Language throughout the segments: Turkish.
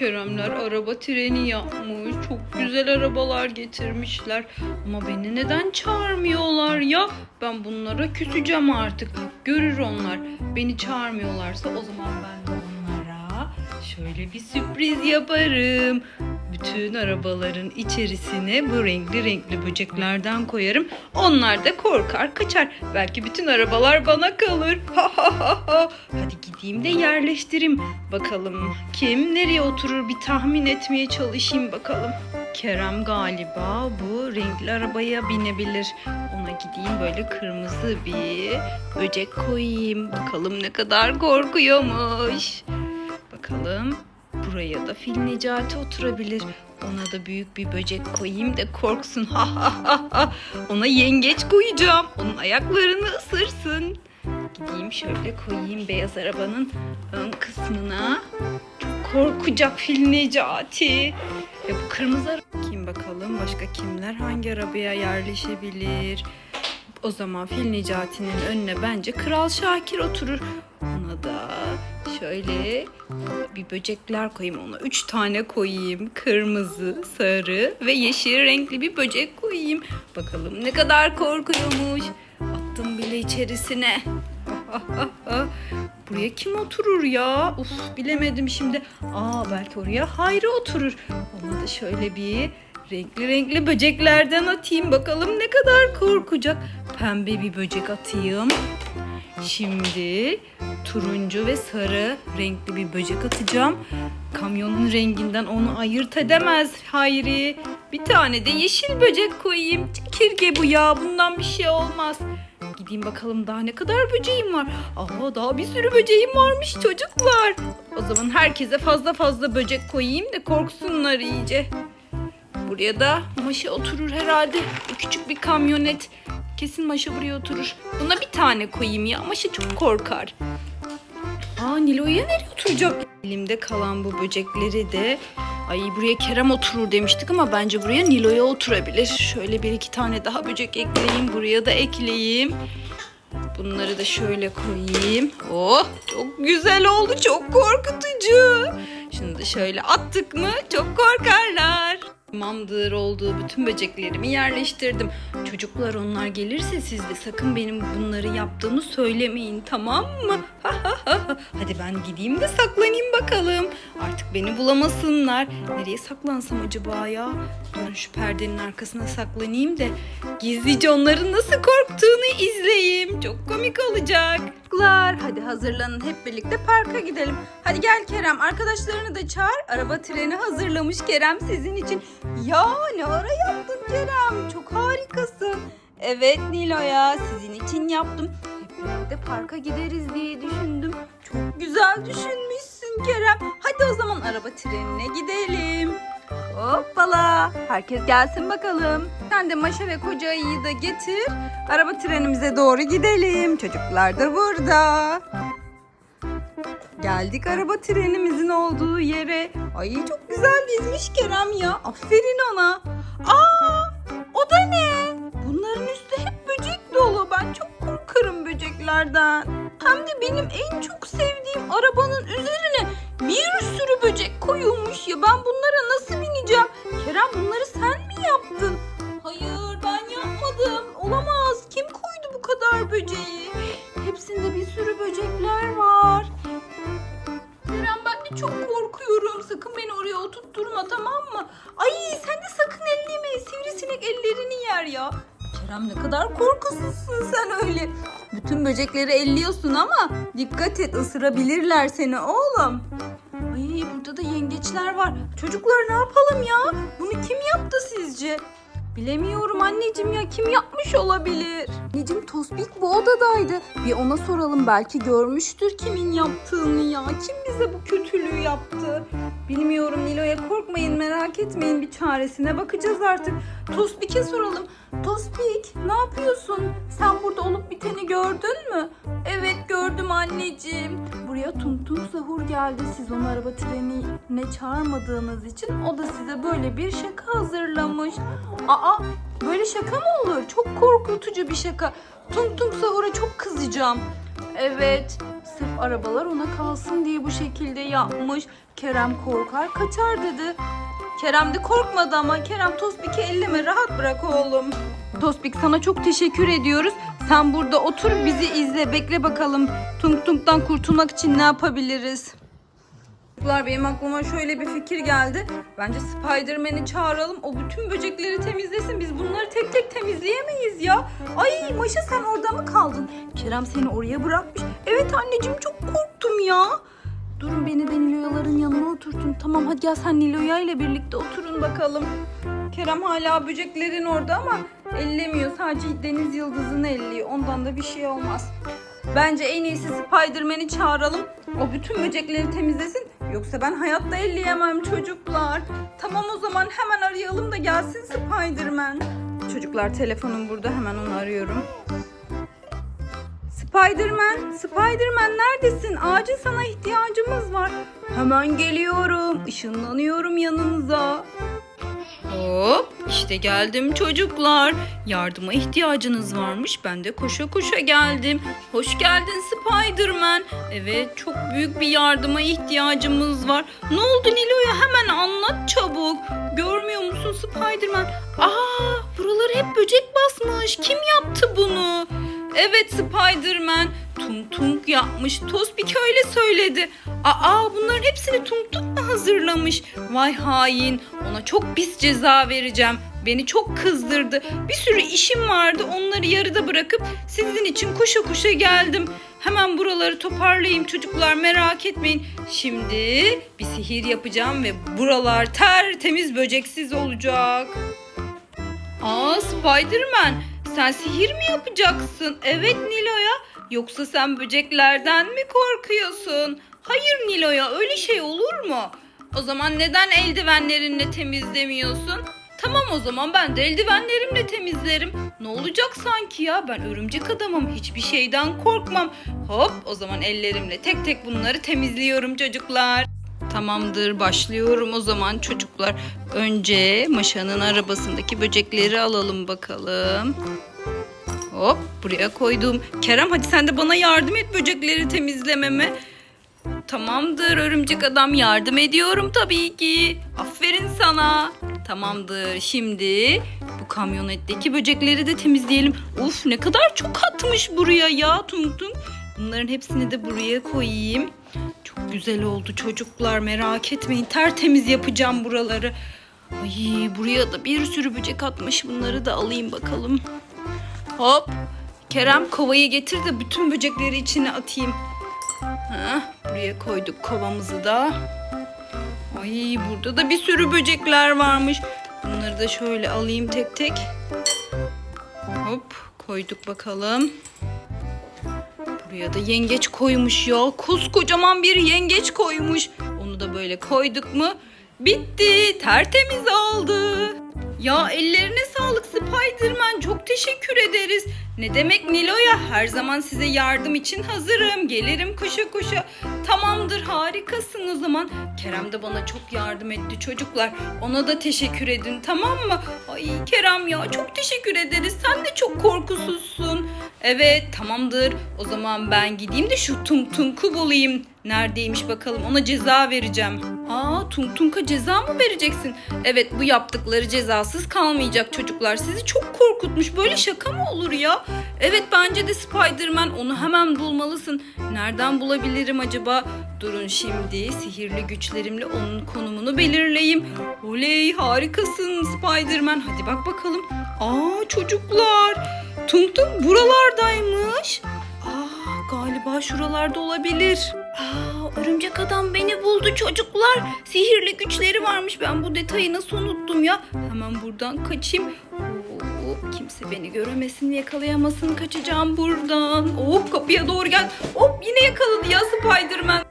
Keremler araba treni yapmış. Çok güzel arabalar getirmişler. Ama beni neden çağırmıyorlar ya? Ben bunlara küseceğim artık. Görür onlar. Beni çağırmıyorlarsa o zaman ben de onlara şöyle bir sürpriz yaparım. Bütün arabaların içerisine bu renkli renkli böceklerden koyarım. Onlar da korkar kaçar. Belki bütün arabalar bana kalır. Ha ha ha ha. Hadi gideyim de yerleştireyim. Bakalım kim nereye oturur bir tahmin etmeye çalışayım bakalım. Kerem galiba bu renkli arabaya binebilir. Ona gideyim böyle kırmızı bir böcek koyayım. Bakalım ne kadar korkuyormuş. Bakalım buraya da fil Necati oturabilir. Ona da büyük bir böcek koyayım da korksun. Ona yengeç koyacağım. Onun ayaklarını ısırsın. Gideyim şöyle koyayım beyaz arabanın ön kısmına. Çok korkacak fil Necati. Ya bu kırmızı araba kim bakalım başka kimler hangi arabaya yerleşebilir? O zaman Fil Necati'nin önüne bence Kral Şakir oturur. Ona da şöyle bir böcekler koyayım ona. Üç tane koyayım. Kırmızı, sarı ve yeşil renkli bir böcek koyayım. Bakalım ne kadar korkuyormuş. Attım bile içerisine. Buraya kim oturur ya? Uf bilemedim şimdi. Aa belki oraya Hayri oturur. Ona da şöyle bir renkli renkli böceklerden atayım. Bakalım ne kadar korkacak. Pembe bir böcek atayım. Şimdi turuncu ve sarı renkli bir böcek atacağım. Kamyonun renginden onu ayırt edemez Hayri. Bir tane de yeşil böcek koyayım. Kirge bu ya. Bundan bir şey olmaz. Gideyim bakalım daha ne kadar böceğim var. Aa daha bir sürü böceğim varmış çocuklar. O zaman herkese fazla fazla böcek koyayım da korksunlar iyice. Buraya da Maşa oturur herhalde. Küçük bir kamyonet. Kesin Maşa buraya oturur. Buna bir tane koyayım ya. Maşa çok korkar. Aa Nilo'ya nereye oturacak? Elimde kalan bu böcekleri de Ay buraya Kerem oturur demiştik ama bence buraya Nilo'ya oturabilir. Şöyle bir iki tane daha böcek ekleyeyim. Buraya da ekleyeyim. Bunları da şöyle koyayım. Oh çok güzel oldu. Çok korkutucu. Şunu da şöyle attık mı çok korkarlar. Tamamdır olduğu bütün böceklerimi yerleştirdim. Çocuklar onlar gelirse siz de sakın benim bunları yaptığımı söylemeyin tamam mı? Hadi ben gideyim de saklanayım bakalım. Artık beni bulamasınlar. Nereye saklansam acaba ya? Durun şu perdenin arkasına saklanayım da gizlice onların nasıl korktuğunu izleyeyim. Çok komik olacak. Çocuklar hadi hazırlanın hep birlikte parka gidelim. Hadi gel Kerem arkadaşlarını da çağır. Araba treni hazırlamış Kerem sizin için. Ya ne ara yaptın Kerem? Çok harikasın. Evet Nilo'ya sizin için yaptım. Hep birlikte parka gideriz diye düşündüm. Çok güzel düşünmüşsün Kerem. Hadi o zaman araba trenine gidelim. Hoppala. Herkes gelsin bakalım. Sen de Maşa ve koca ayıyı da getir. Araba trenimize doğru gidelim. Çocuklar da burada. Geldik araba trenimizin olduğu yere. Ay çok güzel dizmiş Kerem ya. Aferin ona. Aa, o da ne? Bunların üstü hep böcek dolu. Ben çok korkarım böceklerden. Hem de benim en çok sevdiğim arabanın üzerine bir sürü böcek koyulmuş ya. Ben bunlara nasıl bineceğim? Kerem bunları sen mi yaptın? Hayır ben yapmadım. Olamaz. Kim koydu bu kadar böceği? Hepsinde bir sürü böcekler var. Kerem ben de çok korkuyorum. Sakın beni oraya oturtturma tamam mı? Ay sen de sakın elleme. Sivrisinek ellerini yer ya. Kerem ne kadar korkusuzsun sen öyle. Bütün böcekleri elliyorsun ama dikkat et ısırabilirler seni oğlum. Ay burada da yengeçler var. Çocuklar ne yapalım ya? Bunu kim yaptı sizce? Bilemiyorum anneciğim ya kim yapmış olabilir? Anneciğim Tospik bu odadaydı. Bir ona soralım belki görmüştür kimin yaptığını ya. Kim bize bu kötülüğü yaptı? Bilmiyorum Nilo'ya korkmayın merak etmeyin bir çaresine bakacağız artık. Tospik'e soralım. Tospik ne yapıyorsun? Sen burada olup biteni gördün mü? Evet gördüm anneciğim. Buraya Tum Tum Sahur geldi. Siz onu araba trenine çağırmadığınız için o da size böyle bir şaka hazırlamış. Aa böyle şaka mı olur? Çok korkutucu bir şaka. Tum Tum Sahur'a çok kızacağım. Evet sırf arabalar ona kalsın diye bu şekilde yapmış. Kerem korkar kaçar dedi. Kerem de korkmadı ama Kerem Tospik'i elleme rahat bırak oğlum. Tospik sana çok teşekkür ediyoruz. Sen burada otur bizi izle bekle bakalım. Tung Tung'dan kurtulmak için ne yapabiliriz? Çocuklar benim aklıma şöyle bir fikir geldi. Bence Spider-Man'i çağıralım. O bütün böcekleri temizlesin. Biz bunları tek tek temizleyemeyiz ya. Ay Maşa sen orada mı kaldın? Kerem seni oraya bırakmış. Evet anneciğim çok korktum ya. Durun beni de Nilo'yaların yanına oturtun. Tamam hadi gel sen Nilo'ya ile birlikte oturun bakalım. Kerem hala böceklerin orada ama ellemiyor. Sadece deniz yıldızını elliyor. Ondan da bir şey olmaz. Bence en iyisi Spider-Man'i çağıralım. O bütün böcekleri temizlesin. Yoksa ben hayatta elleyemem çocuklar. Tamam o zaman hemen arayalım da gelsin Spider-Man. Çocuklar telefonum burada hemen onu arıyorum. Spider-Man, Spider-Man neredesin? Acil sana ihtiyacımız var. Hemen geliyorum. Işınlanıyorum yanınıza. Hop işte geldim çocuklar. Yardıma ihtiyacınız varmış. Ben de koşa koşa geldim. Hoş geldin Spider-Man. Evet çok büyük bir yardıma ihtiyacımız var. Ne oldu Nilo'ya hemen anlat çabuk. Görmüyor musun Spider-Man? Aa buraları hep böcek basmış. Kim yaptı bunu? Evet Spider-Man. Tung Tung yapmış. Tospik öyle söyledi. Aa bunların hepsini Tung Tung mu hazırlamış? Vay hain. Ona çok pis ceza vereceğim. Beni çok kızdırdı. Bir sürü işim vardı. Onları yarıda bırakıp sizin için koşa koşa geldim. Hemen buraları toparlayayım çocuklar merak etmeyin. Şimdi bir sihir yapacağım ve buralar tertemiz böceksiz olacak. Aa Spider-Man sen sihir mi yapacaksın? Evet Nilo'ya. Yoksa sen böceklerden mi korkuyorsun? Hayır Nilo'ya öyle şey olur mu? O zaman neden eldivenlerinle temizlemiyorsun? Tamam o zaman ben de eldivenlerimle temizlerim. Ne olacak sanki ya? Ben örümcek adamım. Hiçbir şeyden korkmam. Hop o zaman ellerimle tek tek bunları temizliyorum çocuklar. Tamamdır başlıyorum o zaman çocuklar. Önce Maşa'nın arabasındaki böcekleri alalım bakalım. Hop buraya koydum. Kerem hadi sen de bana yardım et böcekleri temizlememe. Tamamdır örümcek adam yardım ediyorum tabii ki. Aferin sana. Tamamdır şimdi bu kamyonetteki böcekleri de temizleyelim. Uf ne kadar çok atmış buraya ya tung tung. Bunların hepsini de buraya koyayım. Çok güzel oldu çocuklar merak etmeyin tertemiz yapacağım buraları. Ay buraya da bir sürü böcek atmış bunları da alayım bakalım. Hop Kerem kovayı getir de bütün böcekleri içine atayım. Heh, buraya koyduk kovamızı da. Ay burada da bir sürü böcekler varmış. Bunları da şöyle alayım tek tek. Hop koyduk bakalım. Buraya da yengeç koymuş ya. Koskocaman bir yengeç koymuş. Onu da böyle koyduk mu? Bitti. Tertemiz oldu. Ya ellerine sağlık Spiderman. Çok teşekkür ederiz. Ne demek Nilo'ya? Her zaman size yardım için hazırım. Gelirim koşa koşa. Tamamdır harikasın o zaman. Kerem de bana çok yardım etti çocuklar. Ona da teşekkür edin tamam mı? Ay Kerem ya çok teşekkür ederiz. Sen de çok korkusuzsun. Evet tamamdır. O zaman ben gideyim de şu Tung Tung'u bulayım. Neredeymiş bakalım ona ceza vereceğim. Aa Tung Tung'a ceza mı vereceksin? Evet bu yaptıkları cezasız kalmayacak çocuklar. Sizi çok korkutmuş. Böyle şaka mı olur ya? Evet bence de Spider-Man onu hemen bulmalısın. Nereden bulabilirim acaba? Durun şimdi sihirli güçlerimle onun konumunu belirleyeyim. Oley harikasın Spider-Man. Hadi bak bakalım. Aa çocuklar. Tung Tung buralardaymış. Aa galiba şuralarda olabilir. Aa örümcek adam beni buldu çocuklar. Sihirli güçleri varmış. Ben bu detayı nasıl unuttum ya? Hemen buradan kaçayım. Oo, kimse beni göremesin, yakalayamasın. Kaçacağım buradan. Hop kapıya doğru gel. Hop yine yakaladı ya Spider-Man.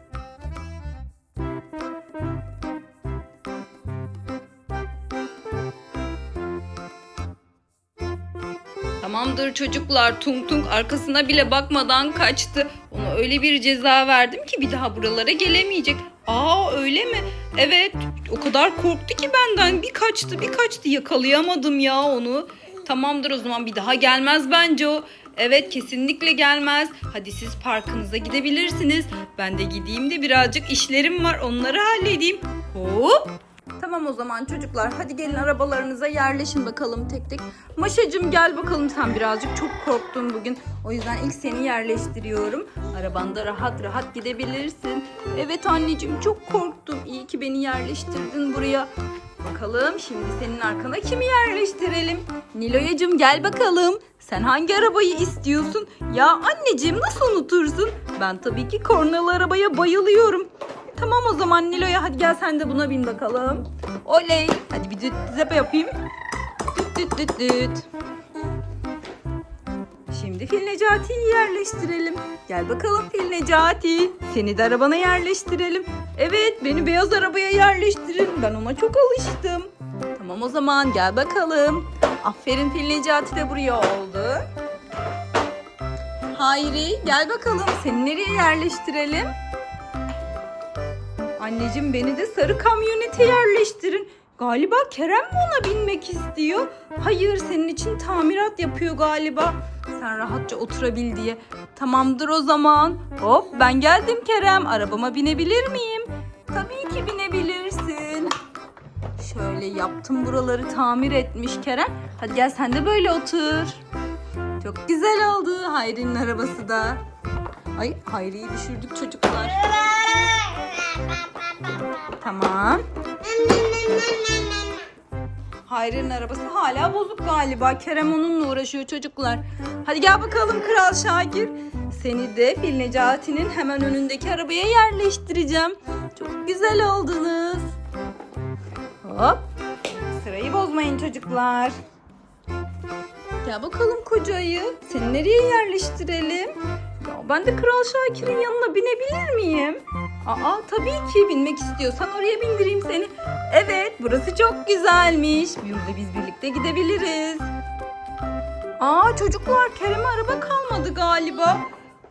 Tamamdır çocuklar. Tung Tung arkasına bile bakmadan kaçtı. Ona öyle bir ceza verdim ki bir daha buralara gelemeyecek. Aa öyle mi? Evet. O kadar korktu ki benden. Bir kaçtı bir kaçtı. Yakalayamadım ya onu. Tamamdır o zaman bir daha gelmez bence o. Evet kesinlikle gelmez. Hadi siz parkınıza gidebilirsiniz. Ben de gideyim de birazcık işlerim var onları halledeyim. Hop. Tamam o zaman çocuklar hadi gelin arabalarınıza yerleşin bakalım tek tek. Maşacığım gel bakalım sen birazcık çok korktun bugün. O yüzden ilk seni yerleştiriyorum. Arabanda rahat rahat gidebilirsin. Evet anneciğim çok korktum. İyi ki beni yerleştirdin buraya. Bakalım şimdi senin arkana kimi yerleştirelim? Niloyacığım gel bakalım. Sen hangi arabayı istiyorsun? Ya anneciğim nasıl unutursun? Ben tabii ki kornalı arabaya bayılıyorum. Tamam o zaman Nilo'ya hadi gel sen de buna bin bakalım. Oley. Hadi bir düt zep yapayım. Düt düt düt düt. Şimdi Fil Necati'yi yerleştirelim. Gel bakalım Fil Necati. Seni de arabana yerleştirelim. Evet beni beyaz arabaya yerleştirin. Ben ona çok alıştım. Tamam o zaman gel bakalım. Aferin Fil Necati de buraya oldu. Hayri gel bakalım seni nereye yerleştirelim? Anneciğim beni de sarı kamyonete yerleştirin. Galiba Kerem mi ona binmek istiyor? Hayır senin için tamirat yapıyor galiba. Sen rahatça oturabil diye. Tamamdır o zaman. Hop ben geldim Kerem. Arabama binebilir miyim? Tabii ki binebilirsin. Şöyle yaptım buraları tamir etmiş Kerem. Hadi gel sen de böyle otur. Çok güzel oldu Hayri'nin arabası da. Ay Hayri'yi düşürdük çocuklar. Tamam. Hayri'nin arabası hala bozuk galiba. Kerem onunla uğraşıyor çocuklar. Hadi gel bakalım Kral Şakir. Seni de Fil Necati'nin hemen önündeki arabaya yerleştireceğim. Çok güzel oldunuz. Hop. Sırayı bozmayın çocuklar. Gel bakalım kocayı. Seni nereye yerleştirelim? Ben de Kral Şakir'in yanına binebilir miyim? Aa tabii ki binmek istiyorsan oraya bindireyim seni. Evet burası çok güzelmiş. Burada biz birlikte gidebiliriz. Aa çocuklar Kerem'e araba kalmadı galiba.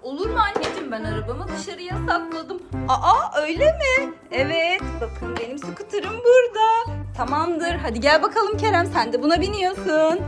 Olur mu anneciğim ben arabamı dışarıya sakladım. Aa öyle mi? Evet bakın benim skuterim burada. Tamamdır hadi gel bakalım Kerem sen de buna biniyorsun.